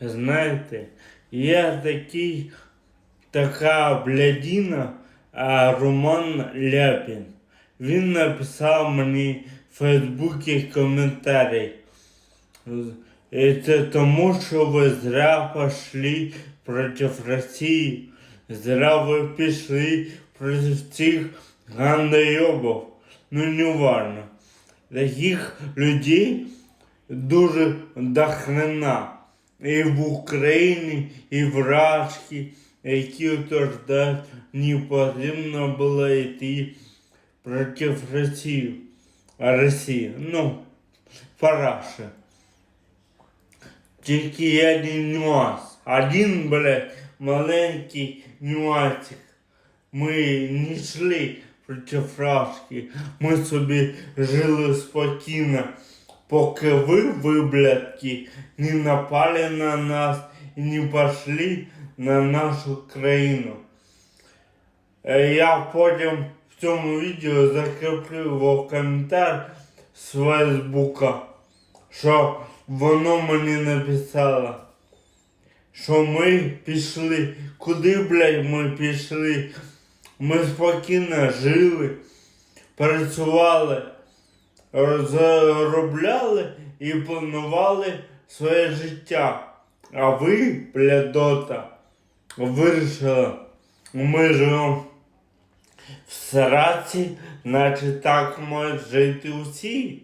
знаєте, є такий, така блядіна а, Роман Ляпін. Він написав мені в Фейсбуці коментарі. Це тому, що ви зря пішли проти Росії. Зря ви пішли проти цих гандойобів. Ну не важно. Таких людей дуже дохрена. І в Україні, і в Рашці, які утверждають, не потрібно було йти проти Росії. Росії, ну, параша. Тільки один нюанс. Один, блядь, маленький нюансик. Ми не йшли проти фрашки. Ми собі жили спокійно, поки ви, виблядки, не напали на нас і не пішли на нашу країну. Е, Я потім в цьому відео закріплю коментар з Фейсбука, що воно мені написало, що ми пішли. Куди, блядь, ми пішли? Ми спокійно жили, працювали, заробляли і планували своє життя. А ви, блядота, вирішили, ми живемо в сраці, наче так можуть жити усі.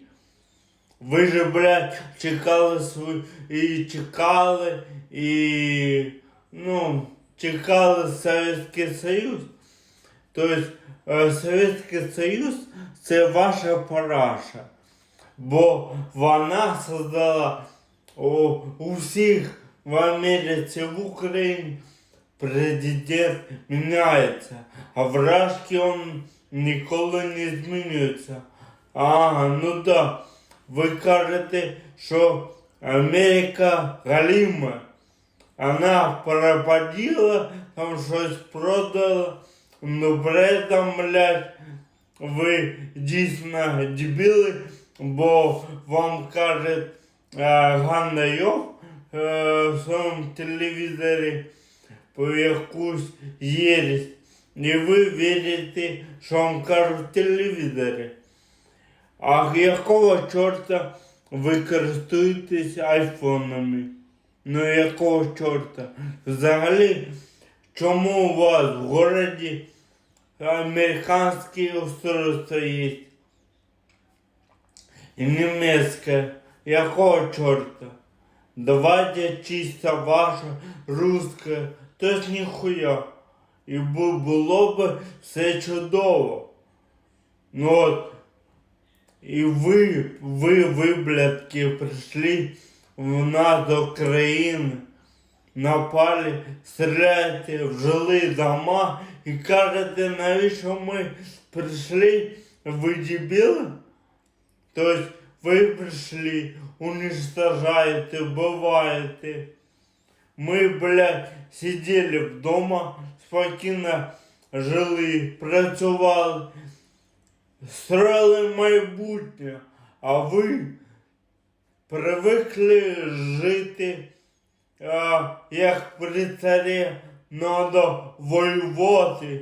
Ви же, блядь, чекали свою і чекали, і ну, чекали Совєтський Союз. Тобто е, Совєтський Союз це ваша параша. Бо вона создала у, у всіх в Америці, в Україні президент міняється, а в Рашці він ніколи не змінюється. Ага, ну да. Ви кажете, що Америка галіма. Вона пропадила, там щось продала. Ну при этом, блядь, ви дійсно дебіли, бо вам каже е, Ганна Йов е, в своєму телевізорі по якусь єресь. І ви вірите, що вам кажуть в телевізорі. А якого чорта ви користуєтесь айфонами? Ну якого чорта? Взагалі, чому у вас в городі американське устройство є? І німецьке. Якого чорта? Давайте чисто ваше русське, то ж ніхуя. І бу- було б все чудово. Ну от, і ви, ви, виблядки, прийшли в нас до країни, напали, стріляєте, вжили дома і кажете, навіщо ми прийшли, ви дебіли? Тобто ви прийшли, уничтожаєте, вбиваєте. Ми, блядь, сиділи вдома, спокійно жили, працювали, строїли майбутнє, а ви привикли жити, як при царі, треба воювати.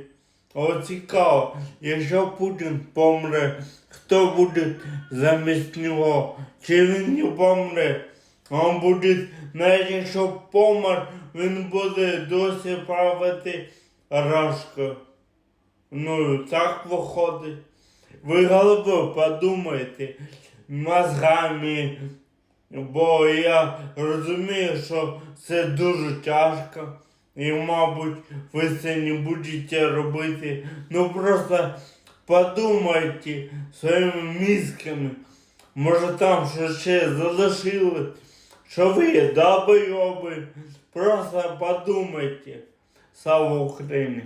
О, цікаво, якщо Путін помре, хто буде замість нього? Чи він не помре? Он буде, навіть якщо помер, він буде досі правити Рашко. Ну, так виходить. Ви головою подумайте мозгами, бо я розумію, що це дуже тяжко. І, мабуть, ви це не будете робити. Ну просто подумайте своїми мізками. Може там що ще залишили, що ви долбойоби. Просто подумайте. Слава Україні!